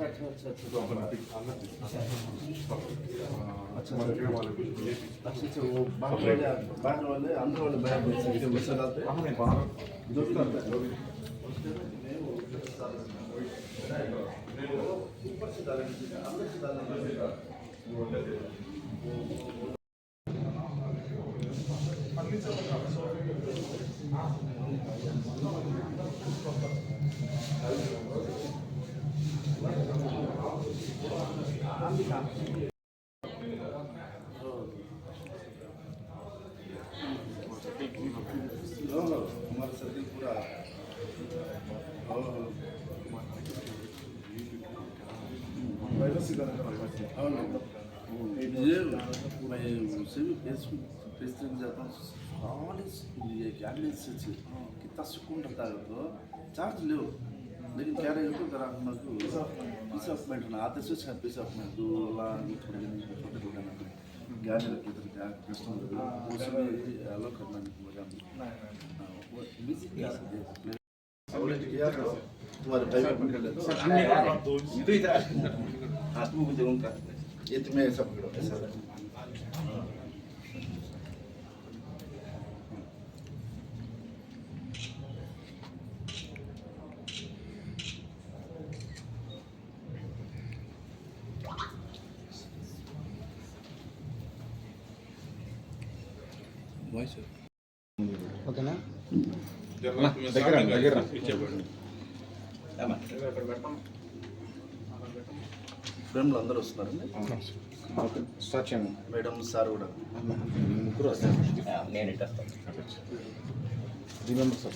अच्छा अच्छा अच्छा अच्छा तो अपन अच्छा अच्छा वो बाहर वाले बाहर वाले अंदर वाले बाहर बच्चे इसे बच्चे डालते हैं हमने बाहर जो भी करते हैं फर्नीचर बना सौ हाँ senin eski Filistin zaten halis लिए गैलेस से कितना सुकून रहता है तो चार्ज लो लेकिन क्या रहे तो जरा मजबूर पीस ऑफ माइंड ना आते से छह पीस ऑफ माइंड दो ला थोड़े छोटे छोटे ना ज्ञान रखते थे क्या कस्टमर वो सब अलग करना मजा नहीं वो बिजी तुम्हारे ఫ్రెండ్లు అందరూ వస్తున్నారండి మేడం సార్ కూడా. ముగ్గురు వస్తారు. నేను రిమెంబర్ సార్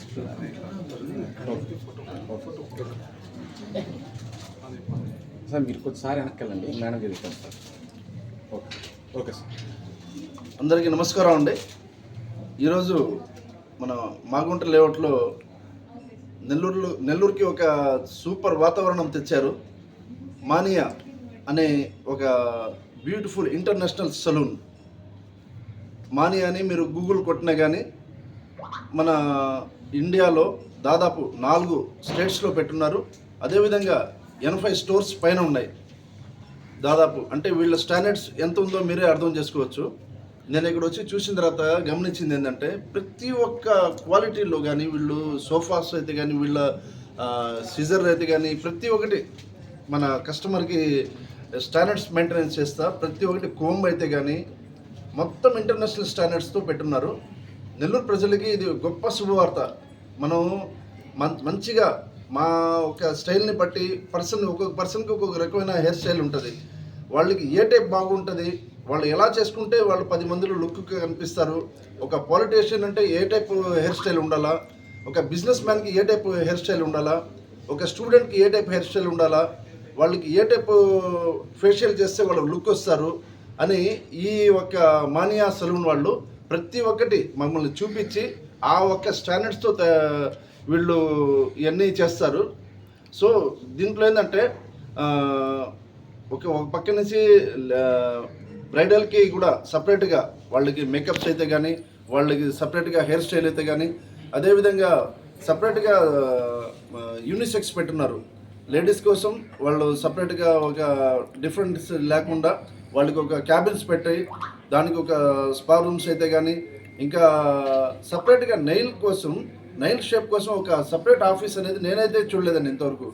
సార్ మీరు కొద్దిసారి వెనక్కి వెళ్ళండి మేడం గెలుస్తాను సార్. ఓకే ఓకే సార్ అందరికీ నమస్కారం అండి. ఈరోజు మన మాగుంట లేఅవుట్లో నెల్లూరులో నెల్లూరుకి ఒక సూపర్ వాతావరణం తెచ్చారు. మానియా అనే ఒక బ్యూటిఫుల్ ఇంటర్నేషనల్ సలూన్. మానియా అని మీరు గూగుల్ కొట్టినా కానీ మన ఇండియాలో దాదాపు నాలుగు స్టేట్స్లో పెట్టున్నారు. అదేవిధంగా ఎనభై స్టోర్స్ పైన ఉన్నాయి. దాదాపు అంటే వీళ్ళ స్టాండర్డ్స్ ఎంత ఉందో మీరే అర్థం చేసుకోవచ్చు. నేను ఇక్కడ వచ్చి చూసిన తర్వాత గమనించింది ఏంటంటే ప్రతి ఒక్క క్వాలిటీలో కానీ వీళ్ళు సోఫాస్ అయితే కానీ వీళ్ళ సిజర్ అయితే కానీ ప్రతి ఒక్కటి మన కస్టమర్కి స్టాండర్డ్స్ మెయింటెనెన్స్ చేస్తా ప్రతి ఒక్కటి కోమ్ అయితే కానీ మొత్తం ఇంటర్నేషనల్ స్టాండర్డ్స్తో పెట్టున్నారు. నెల్లూరు ప్రజలకి ఇది గొప్ప శుభవార్త. మనం మం- మంచిగా మా ఒక స్టైల్ని బట్టి పర్సన్ ఒక్కొక్క పర్సన్కి ఒక్కొక్క రకమైన హెయిర్ స్టైల్ ఉంటుంది. వాళ్ళకి ఏ టైప్ బాగుంటుంది వాళ్ళు ఎలా చేసుకుంటే వాళ్ళు పది మందిలో లుక్ కనిపిస్తారు? ఒక పాలిటీషియన్ అంటే ఏ టైప్ హెయిర్ స్టైల్ ఉండాలా? ఒక బిజినెస్ మ్యాన్కి ఏ టైప్ హెయిర్ స్టైల్ ఉండాలా? ఒక స్టూడెంట్కి ఏ టైప్ హెయిర్ స్టైల్ ఉండాలా? వాళ్ళకి ఏ టైప్ ఫేషియల్ చేస్తే వాళ్ళు లుక్ వస్తారు? అని ఈ ఒక మానియా సలూన్ వాళ్ళు ప్రతి ఒక్కటి మమ్మల్ని చూపించి ఆ ఒక్క స్టాండర్డ్స్తో వీళ్ళు ఇవన్నీ చేస్తారు. సో దీంట్లో ఏంటంటే ఒక ఒక పక్క నుంచి బ్రైడల్కి కూడా సపరేట్గా వాళ్ళకి మేకప్స్ అయితే కానీ వాళ్ళకి సపరేట్గా హెయిర్ స్టైల్ అయితే కానీ అదేవిధంగా సపరేట్గా యూనిసెక్స్ పెట్టున్నారు. లేడీస్ కోసం వాళ్ళు సపరేట్గా ఒక డిఫరెన్స్ లేకుండా వాళ్ళకి ఒక క్యాబిన్స్ పెట్టాయి. దానికి ఒక స్పా రూమ్స్ అయితే కానీ ఇంకా సపరేట్గా నెయిల్ కోసం నైల్ షేప్ కోసం ఒక సపరేట్ ఆఫీస్ అనేది నేనైతే చూడలేదండి ఇంతవరకు.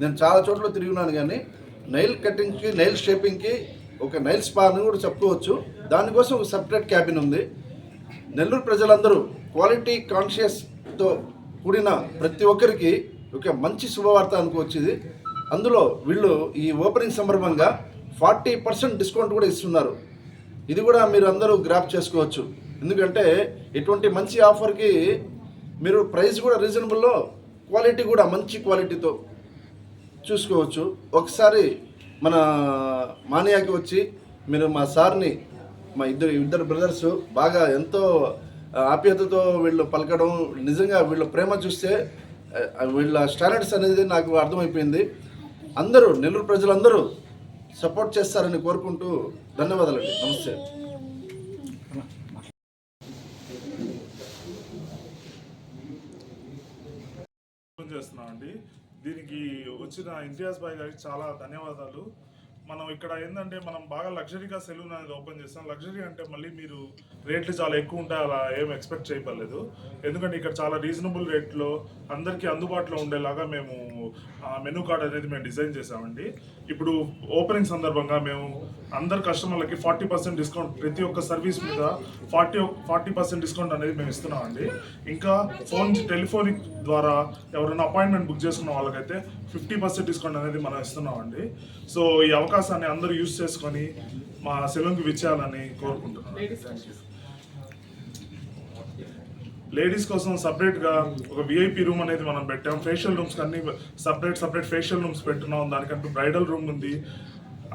నేను చాలా చోట్ల తిరిగినాను కానీ నైల్ కటింగ్కి నైల్ షేపింగ్కి ఒక నైల్ స్పా అని కూడా చెప్పుకోవచ్చు. దానికోసం ఒక సపరేట్ క్యాబిన్ ఉంది. నెల్లూరు ప్రజలందరూ క్వాలిటీ కాన్షియస్తో కూడిన ప్రతి ఒక్కరికి ఒక మంచి శుభవార్త అనుకోవచ్చు ఇది అందులో వీళ్ళు ఈ ఓపెనింగ్ సందర్భంగా ఫార్టీ పర్సెంట్ డిస్కౌంట్ కూడా ఇస్తున్నారు. ఇది కూడా మీరు అందరూ గ్రాప్ చేసుకోవచ్చు. ఎందుకంటే ఇటువంటి మంచి ఆఫర్కి మీరు ప్రైస్ కూడా రీజనబుల్లో క్వాలిటీ కూడా మంచి క్వాలిటీతో చూసుకోవచ్చు. ఒకసారి మన మానియాకి వచ్చి మీరు మా సార్ని మా ఇద్దరు ఇద్దరు బ్రదర్స్ బాగా ఎంతో ఆప్యాయతతో వీళ్ళు పలకడం నిజంగా వీళ్ళ ప్రేమ చూస్తే వీళ్ళ స్టాండర్డ్స్ అనేది నాకు అర్థమైపోయింది. అందరూ నెల్లూరు ప్రజలందరూ సపోర్ట్ చేస్తారని కోరుకుంటూ ధన్యవాదాలండి. నమస్తే. ఓపెన్ చేస్తున్నామండి. దీనికి వచ్చిన ఇంతియాజ్ బాయ్ గారికి చాలా ధన్యవాదాలు. మనం ఇక్కడ ఏంటంటే మనం బాగా లగ్జరీగా సెలూన్ అనేది ఓపెన్ చేస్తాం. లగ్జరీ అంటే మళ్ళీ మీరు రేట్లు చాలా ఎక్కువ ఉంటాయి అలా ఏం ఎక్స్పెక్ట్ చేయపర్లేదు. ఎందుకంటే ఇక్కడ చాలా రీజనబుల్ రేట్లో అందరికీ అందుబాటులో ఉండేలాగా మేము మెనూ కార్డ్ అనేది మేము డిజైన్ చేసామండి ఇప్పుడు ఓపెనింగ్ సందర్భంగా మేము అందరు కస్టమర్లకి ఫార్టీ పర్సెంట్ డిస్కౌంట్ ప్రతి ఒక్క సర్వీస్ మీద ఫార్టీ ఫార్టీ పర్సెంట్ డిస్కౌంట్ అనేది మేము ఇస్తున్నామండి. ఇంకా ఫోన్ టెలిఫోనిక్ ద్వారా ఎవరైనా అపాయింట్మెంట్ బుక్ చేసుకున్న వాళ్ళకైతే ఫిఫ్టీ పర్సెంట్ డిస్కౌంట్ అనేది మనం ఇస్తున్నామండి. సో ఈ అవకాశాన్ని అందరూ యూజ్ చేసుకొని మా సెలూన్కి విచ్చేయాలని కోరుకుంటున్నాను. లేడీస్ కోసం. సపరేట్గా ఒక విఐపి రూమ్ అనేది మనం పెట్టాం. ఫేషియల్ రూమ్స్ అన్ని సపరేట్ సపరేట్ ఫేషియల్ రూమ్స్ పెట్టున్నాం. దానికంటూ బ్రైడల్ రూమ్ ఉంది.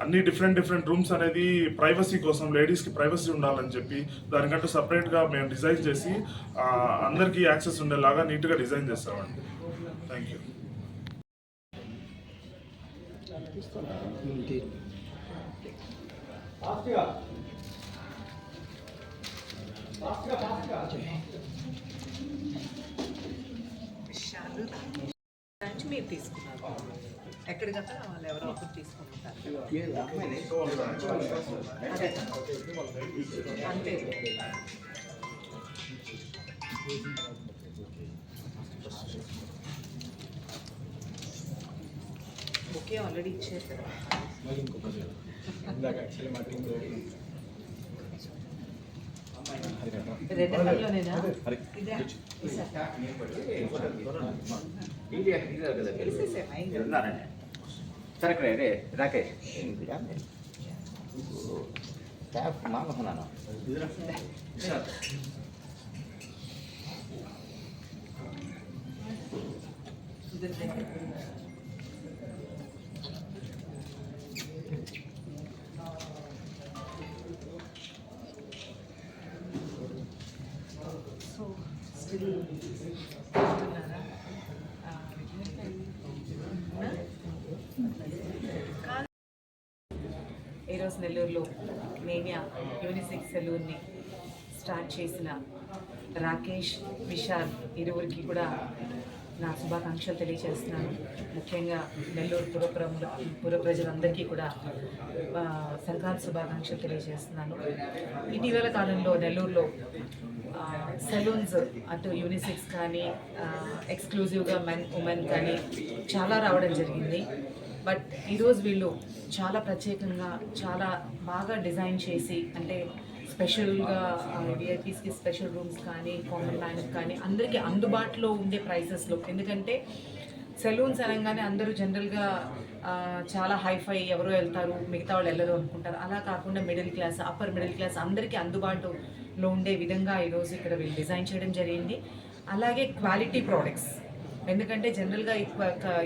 అన్ని డిఫరెంట్ డిఫరెంట్ రూమ్స్ అనేది ప్రైవసీ కోసం లేడీస్కి ప్రైవసీ ఉండాలని చెప్పి దానికంటూ సపరేట్గా మేము డిజైన్ చేసి అందరికీ యాక్సెస్ ఉండేలాగా నీట్గా డిజైన్ చేస్తామండి. థ్యాంక్ యూ విషయాలు నుంచి మీరు తీసుకున్నారు ఎక్కడికి అక్కడ వాళ్ళు ఎవరో ఒకరు తీసుకుంటారు. అంతే. ఓకే ఆల్రెడీ ఇచ్చేసారు. రెడ్ కలర్లోనేనా? ఇదే. వేసేసాను అయింది సరే రే రే రాకేష్ ట్యాప్ మానుకున్నాను సో నెల్లూరులో మేనియా యూనిసెక్స్ సెలూన్ని స్టార్ట్ చేసిన రాకేష్ విశాల్ ఇరువురికి కూడా నా శుభాకాంక్షలు తెలియజేస్తున్నాను ముఖ్యంగా నెల్లూరు పురప్రముల పుర ప్రజలందరికీ కూడా సంక్రాంతి శుభాకాంక్షలు తెలియజేస్తున్నాను ఇటీవల కాలంలో నెల్లూరులో సెలూన్స్ అటు యూనిసెక్స్ కానీ ఎక్స్క్లూజివ్గా మెన్ ఉమెన్ కానీ చాలా రావడం జరిగింది. బట్ ఈరోజు వీళ్ళు చాలా ప్రత్యేకంగా చాలా బాగా డిజైన్ చేసి అంటే స్పెషల్గా విఐపీస్కి స్పెషల్ రూమ్స్ కానీ కామన్ మ్యాన్కి కానీ అందరికీ అందుబాటులో ఉండే ప్రైసెస్లో ఎందుకంటే సెలూన్స్ అనగానే అందరూ జనరల్గా చాలా హైఫై ఎవరో వెళ్తారు మిగతా వాళ్ళు వెళ్ళరు అనుకుంటారు. అలా కాకుండా middle class upper middle class అందరికీ అందుబాటులో ఉండే విధంగా ఈరోజు ఇక్కడ వీళ్ళు డిజైన్ చేయడం జరిగింది. అలాగే క్వాలిటీ ప్రోడక్ట్స్. ఎందుకంటే జనరల్గా ఈ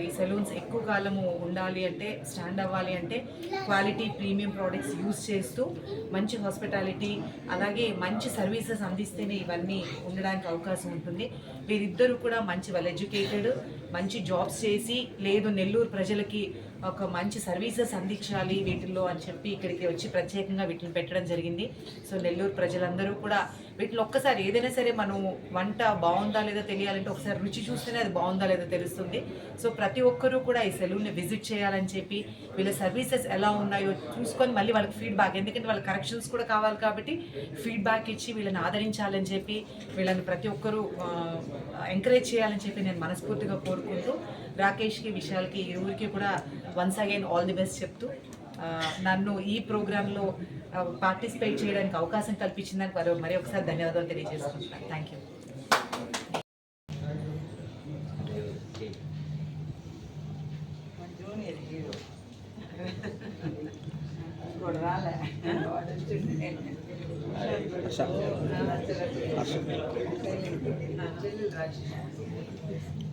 ఈ సెలూన్స్ ఎక్కువ కాలము ఉండాలి అంటే స్టాండ్ అవ్వాలి అంటే క్వాలిటీ ప్రీమియం ప్రోడక్ట్స్ యూస్ చేస్తూ మంచి హాస్పిటాలిటీ అలాగే మంచి సర్వీసెస్ అందిస్తేనే ఇవన్నీ ఉండడానికి అవకాశం ఉంటుంది. వీరిద్దరూ కూడా మంచి వెల్ ఎడ్యుకేటెడ్ మంచి జాబ్స్ చేసి లేదు నెల్లూరు ప్రజలకి ఒక మంచి సర్వీసెస్ అందించాలి వీటిల్లో అని చెప్పి ఇక్కడికి వచ్చి ప్రత్యేకంగా వీటిని పెట్టడం జరిగింది. సో నెల్లూరు ప్రజలందరూ కూడా వీటిలో ఒక్కసారి ఏదైనా సరే మనం వంట బాగుందా లేదా తెలియాలంటే ఒకసారి రుచి చూస్తేనే అది బాగుందా లేదా తెలుస్తుంది. సో ప్రతి ఒక్కరూ కూడా ఈ సెలూన్ని విజిట్ చేయాలని చెప్పి వీళ్ళ సర్వీసెస్ ఎలా ఉన్నాయో చూసుకొని మళ్ళీ వాళ్ళకి ఫీడ్బ్యాక్ ఎందుకంటే వాళ్ళ కరెక్షన్స్ కూడా కావాలి కాబట్టి ఫీడ్బ్యాక్ ఇచ్చి వీళ్ళని ఆదరించాలని చెప్పి వీళ్ళని ప్రతి ఒక్కరూ ఎంకరేజ్ చేయాలని చెప్పి నేను మనస్ఫూర్తిగా కోరుకుంటూ రాకేష్కి విశాల్కి ఊరికి కూడా once again all the best చెప్తూ నన్ను ఈ ప్రోగ్రాంలో పార్టిసిపేట్ చేయడానికి అవకాశం కల్పించినందుకు వారు మరి ఒకసారి ధన్యవాదాలు తెలియజేసుకుంటున్నాను. థ్యాంక్ యూ రాలే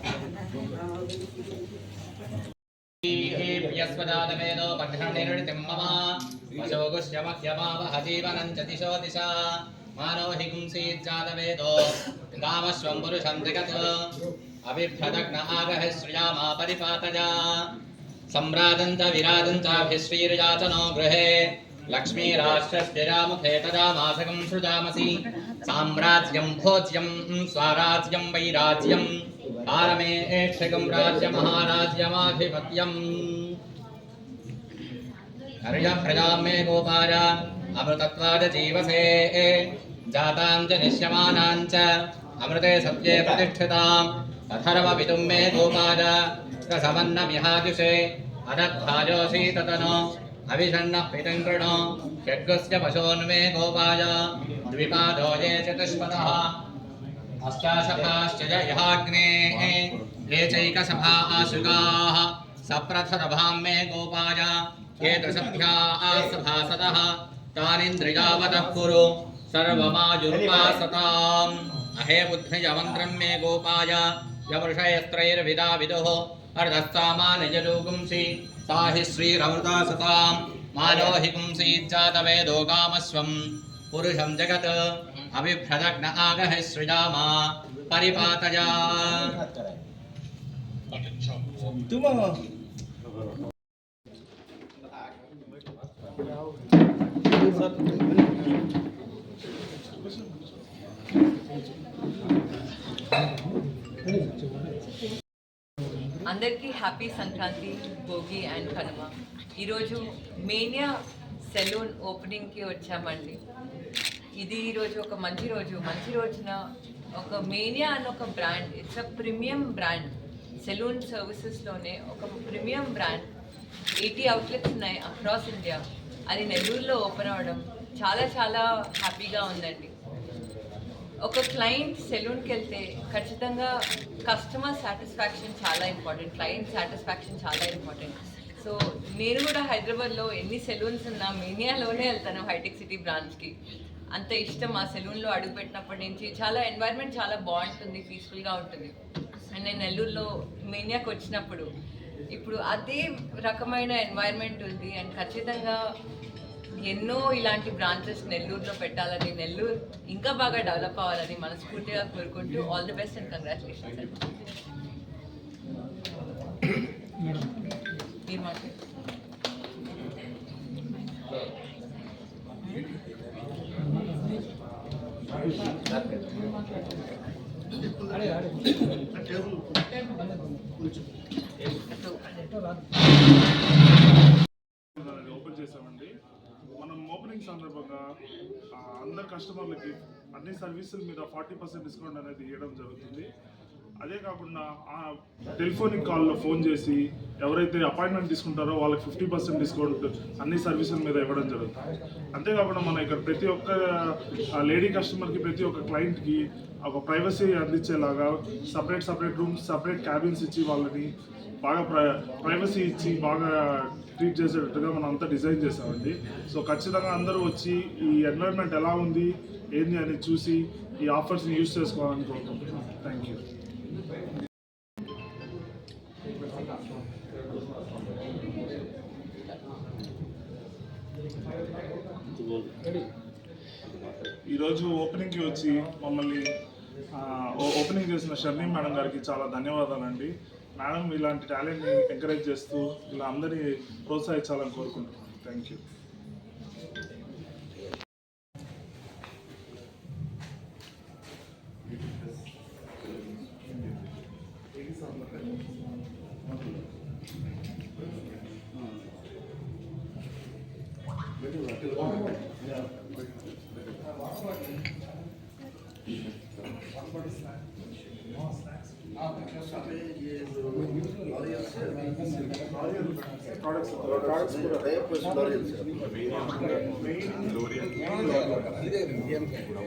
पर्वतज्वाविजातलिः इन्द्रयवेहध्रुवस्तिष्ठा यमराष्ट्रमहारज अभिदग्धवदभ्यतः यस्वजातवेदो पठनिर्णितिं मम वशोगुष्यमह्यमावह जीवनं च दिशो दिशा मानो हि पुंसीज्जातवेदो कामश्वं पुरुषं जगत् अभिभ्रदग्न आगः श्रियामा परिपातजा सम्राजं च विराजं चाभिश्रीर्याचनो गृहे लक्ष्मीराष्ट्रस्य रामुखे तदा सृजामसि साम्राज्यं भोज्यं स्वाराज्यं, वैराज्यं। राज्यमहाराज्यमाधिपत्यम्। हर्यप्रजां मे गोपाय अमृतत्वाद जीवसे। अमृते सत्ये मे अदत्थायोषी ततनो अभिषण्णः पितं कृणो यज्ञस्य पशोन्मे गोपाय, द्विपादो ये चतुष्पदः। अष्टाशभाश्च यहाग्नेः, ये चैकसभा आशुकाः सप्रथरभां मे गोपाय ये तानिन्द्रियावतः कुरु अहे मे गोपाय विदुः। सा हि श्रीरमृता सताम् मानो हि पुंसीज्जातवेदो कामस्वम्। पुरुषं जगत् अभिभ्रदग्न आगः सृजामा। परिपातया। అందరికీ హ్యాపీ సంక్రాంతి భోగి అండ్ కనుమ. ఈరోజు మేనియా సెలూన్ ఓపెనింగ్కి వచ్చామండి. ఇది ఈరోజు ఒక మంచి రోజు. మంచి రోజున ఒక మేనియా అని ఒక brand it's a premium brand. Salon సర్వీసెస్లోనే ఒక ప్రీమియం బ్రాండ్. ఎయిటీ అవుట్లెట్స్ ఉన్నాయి అక్రాస్ ఇండియా అది నెల్లూరులో ఓపెన్ అవ్వడం చాలా చాలా హ్యాపీగా ఉందండి. ఒక క్లయింట్ సెలూన్కి వెళ్తే ఖచ్చితంగా కస్టమర్ సాటిస్ఫాక్షన్ చాలా ఇంపార్టెంట్ క్లయింట్ సాటిస్ఫాక్షన్ చాలా ఇంపార్టెంట్ సో నేను కూడా హైదరాబాద్లో ఎన్ని సెలూన్స్ ఉన్నా మీనియాలోనే వెళ్తాను హైటెక్ సిటీ బ్రాంచ్కి అంత ఇష్టం ఆ సెలూన్లో అడుగుపెట్టినప్పటి నుంచి. చాలా ఎన్వైర్న్మెంట్ చాలా బాగుంటుంది పీస్ఫుల్గా ఉంటుంది. అండ్ నేను నెల్లూరులో మీనియాకి వచ్చినప్పుడు ఇప్పుడు అదే రకమైన ఎన్వైర్న్మెంట్ ఉంది. అండ్ ఖచ్చితంగా ఎన్నో ఇలాంటి బ్రాంచెస్ నెల్లూరులో పెట్టాలని నెల్లూరు ఇంకా బాగా డెవలప్ అవ్వాలని మనస్ఫూర్తిగా కోరుకుంటూ all the best and congratulations మీరు ఓపెన్ చేసామండి మనం ఓపెనింగ్ సందర్భంగా ఆ, అందరు కస్టమర్లకి అన్ని సర్వీసుల మీద ఫార్టీ పర్సెంట్ డిస్కౌంట్ అనేది ఇవ్వడం జరుగుతుంది. అదే కాకుండా ఆ టెలిఫోనిక్ కాల్లో ఫోన్ చేసి ఎవరైతే అపాయింట్మెంట్ తీసుకుంటారో వాళ్ళకి ఫిఫ్టీ పర్సెంట్ డిస్కౌంట్ అన్ని సర్వీసుల మీద ఇవ్వడం జరుగుతుంది. అంతేకాకుండా మనం ఇక్కడ ప్రతి ఒక్క లేడీ కస్టమర్కి ప్రతి ఒక్క క్లయింట్కి ఒక privacy అందించేలాగా separate separate rooms separate cabins ఇచ్చి వాళ్ళని బాగా ప్రైవసీ ఇచ్చి బాగా ట్రీట్ చేసేటట్టుగా మనం అంతా డిజైన్ చేసామండి సో ఖచ్చితంగా అందరూ వచ్చి ఈ ఎన్వైర్న్మెంట్ ఎలా ఉంది ఏంది అని చూసి ఈ ఆఫర్స్ని యూజ్ చేసుకోవాలని కోరుకుంటున్నాను థ్యాంక్ యూ ఈరోజు ఓపెనింగ్కి వచ్చి మమ్మల్ని ఓ- ఓపెనింగ్ చేసిన షర్ణి మేడం గారికి చాలా ధన్యవాదాలండి. మేడం ఇలాంటి టాలెంట్ని ఎంకరేజ్ చేస్తూ ఇలా అందరినీ ప్రోత్సహించాలని కోరుకుంటున్నాను థ్యాంక్ యూ ಪ್ರಾಡಕ್ಟ್ಸ್ ಕೂಡ ರೇಪ್ ಲೋರಿಯಲ್ ಸರ್ ಲೋರಿಯಲ್ ಇದೇ ಏನು ಕೂಡ